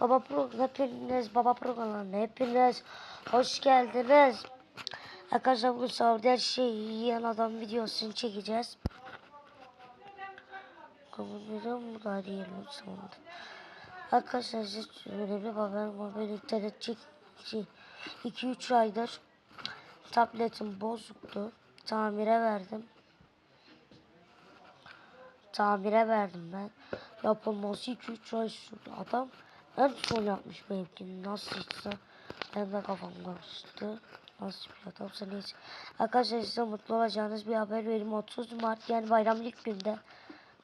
Baba Pro hepiniz Baba Programı'na hepiniz hoş geldiniz. Arkadaşlar bugün sahurda her şeyi yiyen adam videosunu çekeceğiz. Kamuoyu mu da diyelim sonunda. Arkadaşlar size bir haberim var. Ben internet çek 2-3 aydır tabletim bozuktu. Tamire verdim. Tamire verdim ben. Yapılması 2-3 ay sürdü. Adam en son yapmış benimkini. Nasılsa ben de kafam karıştı. Nasıl bir adamsa neyse. Arkadaşlar size mutlu olacağınız bir haber vereyim. 30 Mart yani bayram ilk günde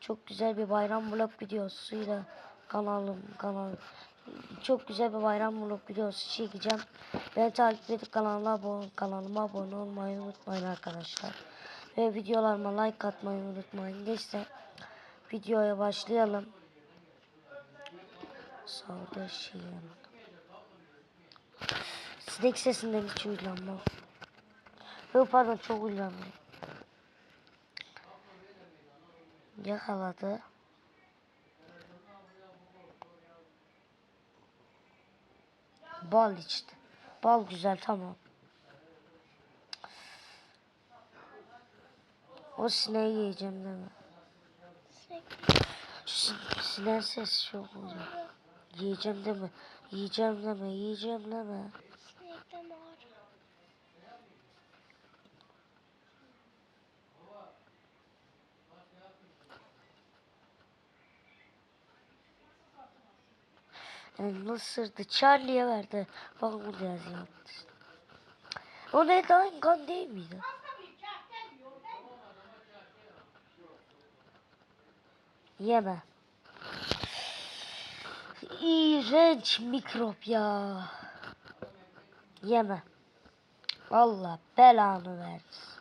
çok güzel bir bayram vlog videosuyla kanalım kanal çok güzel bir bayram vlog videosu çekeceğim. Beni takip edip kanala abone, kanalıma abone olmayı unutmayın arkadaşlar. Ve videolarıma like atmayı unutmayın. Neyse videoya başlayalım. Sağda şey yanında. Sinek sesinden hiç uylanmam. Yok pardon çok uylandım. Yakaladı. Bal içti. Bal güzel tamam. O sineği yiyeceğim değil mi? Sin sineğin sesi çok oluyor. Yiyeceğim deme. Yiyeceğim deme. Yiyeceğim deme. Sinekten ağrı. Yani ısırdı. Charlie'ye verdi. Bak burada yazıyor. O ne daha kan değil miydi? Yeme. İğrenç mikrop ya. Yeme. Allah belanı versin.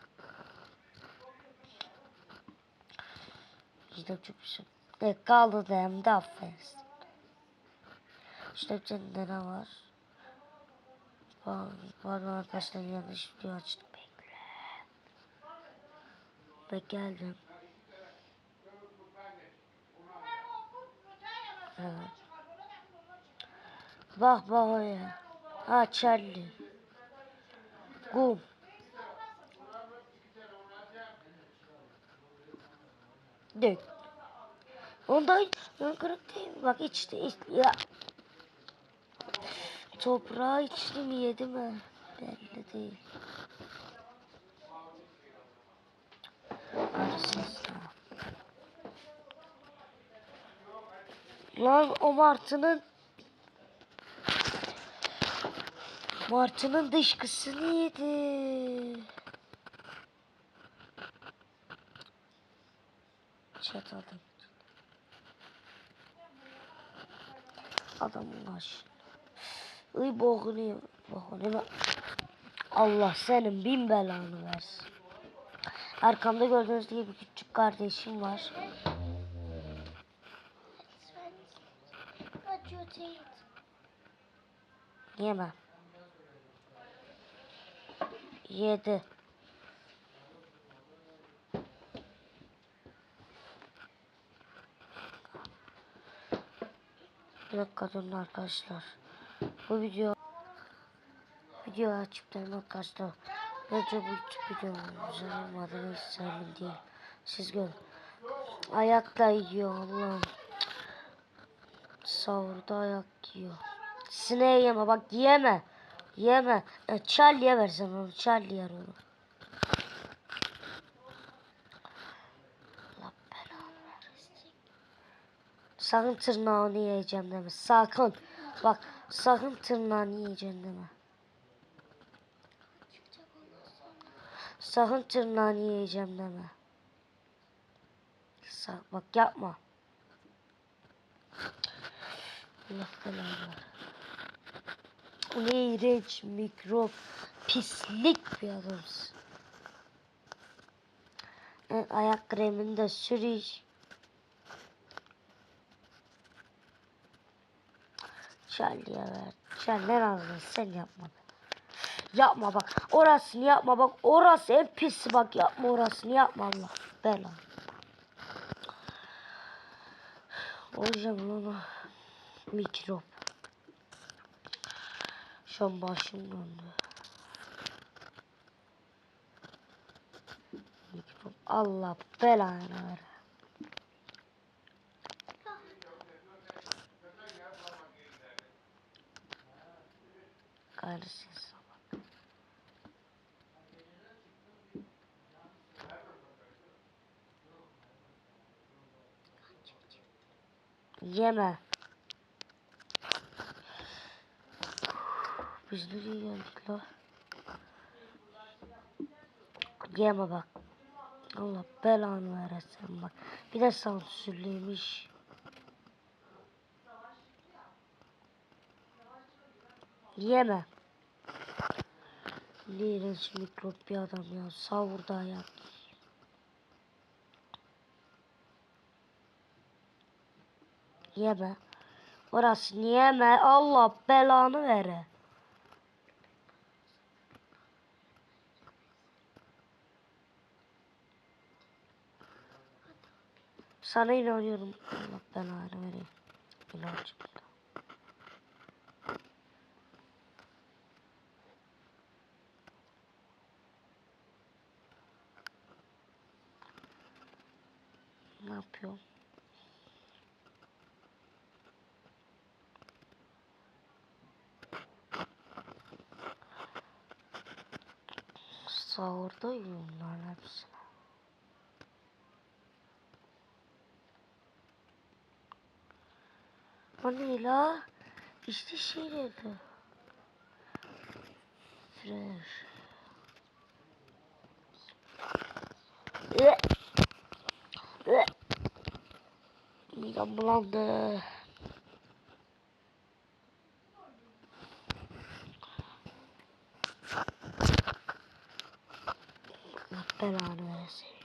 İşte çok güzel. E, kaldı da hem de affedersin. İşte içinde ne var? Pardon arkadaşlar yanlış video açtım. Bekle. Ve geldim. Evet. Bak bak oraya. Ha Charlie. Kum. Dök. Ondan ön mi? Bak içti. içti. Ya. Toprağı içti mi yedi mi? Belli değil. Lan o martının Martı'nın dışkısını yedi. Çat aldım. Adamın aşkına. Iy boğuluyor. Boğuluyor. Allah senin bin belanı versin. Arkamda gördüğünüz gibi küçük kardeşim var. Niye Yemem. 7 Bir dakika durun arkadaşlar. Bu video video açıp arkadaşlar. Bence bu videonun üzerinde isterim diye. Siz görün. Ayakla yiyor Allah'ım. Savurda ayak yiyor. Sineğe yeme bak yeme. Yeme. E, Charlie'ye versen onu. Charlie yer onu. Allah belanı versin. Sakın tırnağını yiyeceğim deme. Sakın. Bak sakın tırnağını yiyeceğim deme. Sakın tırnağını yiyeceğim deme. Sak bak yapma. Allah belanı ver. O ne iğrenç mikrop. Pislik bir adamsın. Ayak kremini de sür iç. Charlie'ye ver. Charlie razı sen yapma. Yapma bak. Orasını yapma bak. Orası en pisi bak. Yapma orasını yapma Allah. Bela. Hocam onu mikrop. Şu an başım döndü. Allah belanı ver. Sana. Yeme. Biz nereye geldik la? Yeme bak. Allah belanı veresin bak. Bir de sansürlüymüş. Yeme. Ne iğrenç mikrop bir adam ya. Savurda ayak. Yeme. Orası yeme. Allah belanı vere. Sana inanıyorum. Allah belanı vereyim. İnancım. Ne yapıyorum? Sahurda yiyorum bunların O ne la? İşte şey dedi. Fresh. Ee, ee. Midem bulandı. Allah belanı versin.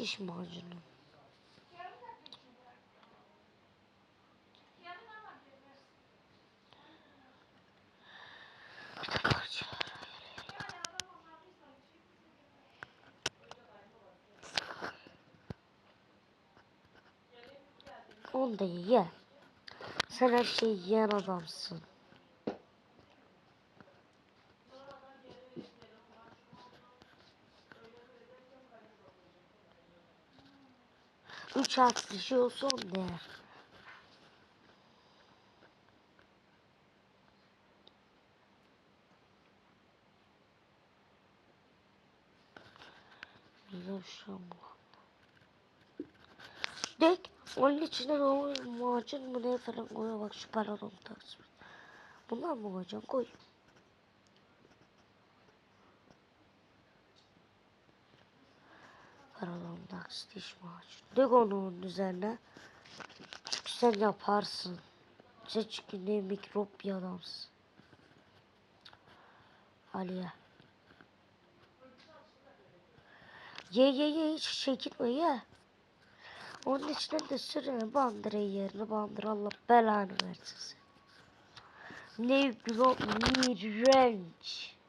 Diş macunu. Onu da ye. Sen her şeyi yiyen adamsın. Üç harfli şey olsa on değer. Dek onun içine doğru macun mu ne falan koyuyor bak şu balon taksın. Bunlar mı koyacağım koy. Taksın diş macun. Dök onu onun üzerine. Çünkü sen yaparsın. Sen çünkü ne mikrop bir adamsın. Aliye. Ye ye ye hiç çekinme ye. Onun içine de sürüyor bandıra yerini bandır Allah belanı versin. Ne mikrop iğrenç.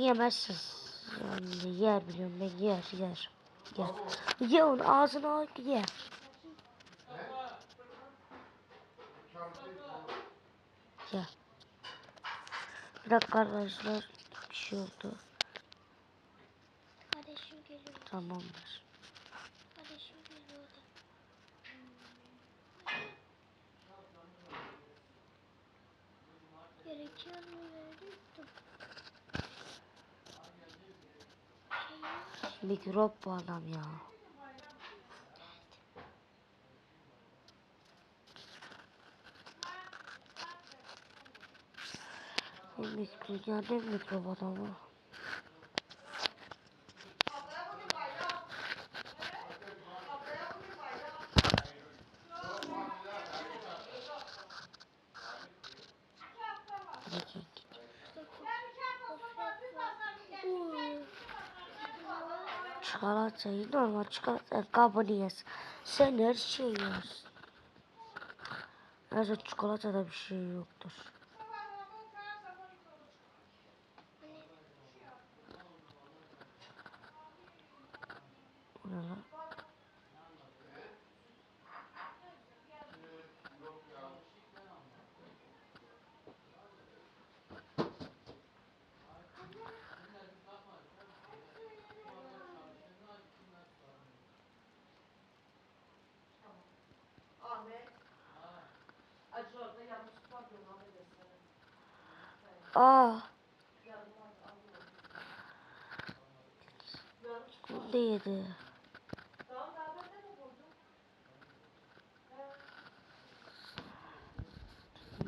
Yemezsin. Yani yer biliyorum ben yer yer. Yer. Ye onu ağzına al ye. Bir dakika arkadaşlar. Bir şey oldu. Kardeşim geliyor. Tamamdır. Kardeşim geliyor da. Gerekiyor mu verdim? Dur. Şey, Mikrop bu adam ya. Mikrop ya ne mikrop adamı? Peki. işte bu- gofret var. Uy. Çikolatayı normal çikolata kabını yersin. Sen her şeyi yersin. Neyse çikolatada bir şey yoktur. Bu ne lan? Aa. Bunu da yedi.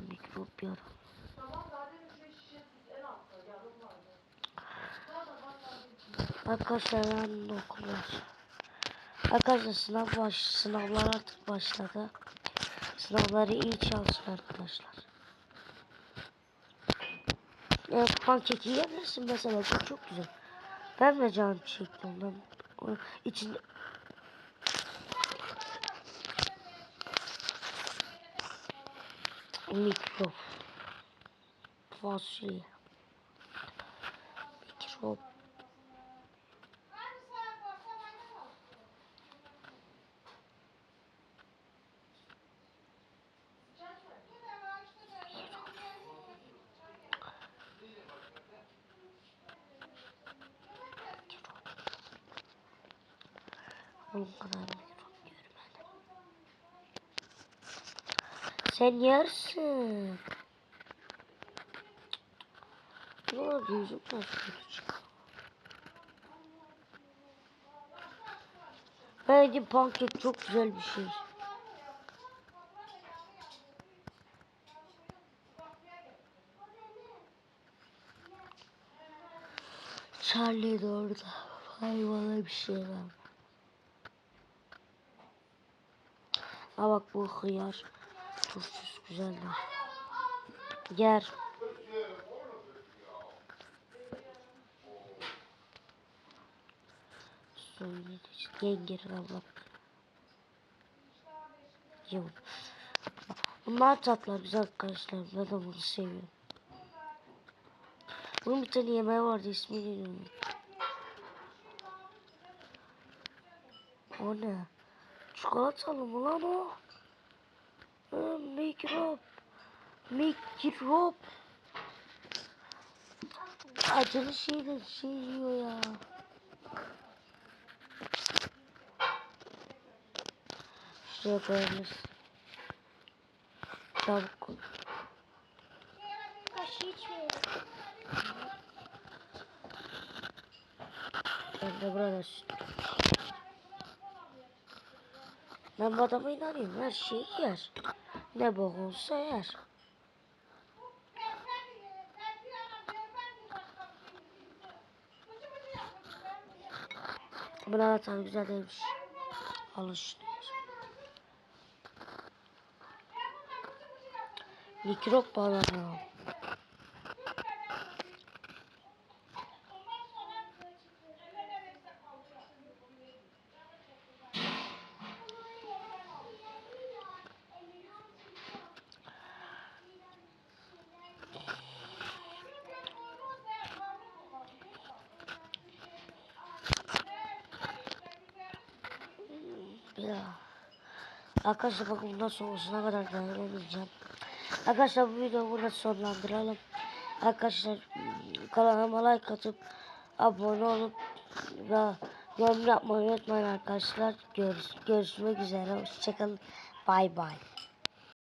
Mikrop adam. Arkadaşlar ben de. Arkadaşlar sınav baş, sınavlar artık başladı. Sınavları iyi çalışın arkadaşlar. Ya pankeki yiyebilirsin mesela bu çok güzel. Ben de canım çekti ondan. O içinde mikrop fasulye mikrop Oğlum kadar mikrop görmedim. Sen yersin. Oldu yüzüm nasıl? Bence pankek çok güzel bir şey. Charlie de orada. Hayvana bir şey var. Ha bak bu hıyar. Turşusu güzeldir. Yer. Söyle Yengir abla. Yok. Bunlar tatlar güzel arkadaşlar. Ben de bunu seviyorum. Bunun bir tane yemeği vardı ismini bilmiyorum. O ne? Çikolatalı mı lan o? Ha, mikrop. Mikrop. Acılı şey de şey yiyor ya. Şuraya koyabiliriz. Tavuk koy. Ben de burada süt. Ben bu adama inanıyorum. Her şeyi yer. Ne bok olsa yer. Buna tabii güzel demiş. Alışılıyor. Mikrop balonu. Arkadaşlar bakın bundan sonrasına kadar dayanamayacağım. Arkadaşlar bu videoyu burada sonlandıralım. Arkadaşlar kanalıma like atıp abone olup ve yorum yapmayı unutmayın arkadaşlar. Görüş, görüşmek üzere. Hoşçakalın. Bay bay.